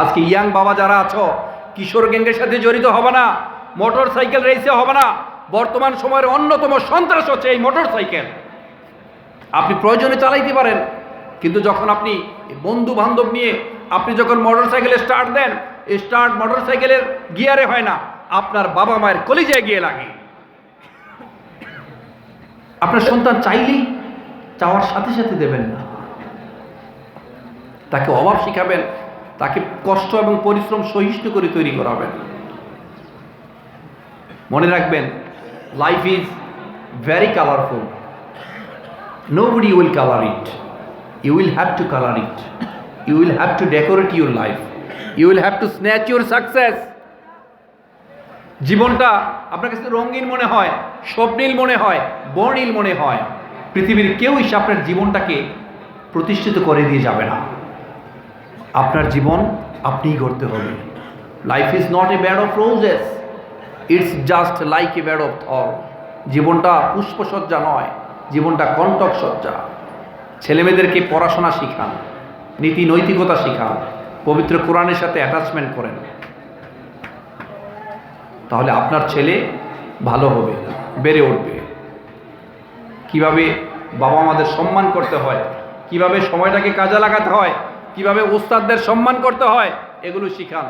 আজকে ইয়াং বাবা যারা আছো, কিশোর গ্যাংয়ের সাথে জড়িত হবে না মোটর সাইকেল রেসে হবে না, বর্তমান সময়ের অন্যতম সন্ত্রাস হচ্ছে এই মোটর সাইকেল আপনি প্রয়োজনে চালাইতে পারেন, কিন্তু যখন আপনি বন্ধু বান্ধব নিয়ে আপনি যখন মোটর সাইকেলে স্টার্ট দেন স্টার্ট মোটর সাইকেলের গিয়ারে হয় না, আপনার বাবা মায়ের কলিজায় গিয়ে লাগে। আপনার সন্তান চাইলেই চাওয়ার সাথে সাথে দেবেন না। তাকে অভাব শিখাবেন তাকে কষ্ট এবং পরিশ্রম সহিষ্ণু করে তৈরি করাবেন মনে রাখবেন life is very colourful nobody will color it. You will have to color it. You will have to decorate your life. You will have to snatch your success জীবনটা আপনার কাছে রঙিন মনে হয়, স্বপ্নীল মনে হয়, বর্ণিল মনে হয়। পৃথিবীর কেউই আপনার জীবনটাকে প্রতিষ্ঠিত করে দিয়ে যাবে না। আপনার জীবন আপনিই গড়তে হবে। Life is not a bed of roses it's just like a bed of thorns জীবনটা পুষ্পসজ্জা নয়, জীবনটা কণ্টক সজ্জা ছেলেমেয়েদেরকে পড়াশোনা শিখান, নীতি নৈতিকতা শিখান, পবিত্র কোরআনের সাথে অ্যাটাচমেন্ট করেন। তাহলে আপনার ছেলে ভালো হবে, বেড়ে উঠবে। কীভাবে বাবা মাদের সম্মান করতে হয়, কীভাবে সময়টাকে কাজে লাগাতে হয় কীভাবে ওস্তাদদের সম্মান করতে হয় এগুলো শিখান।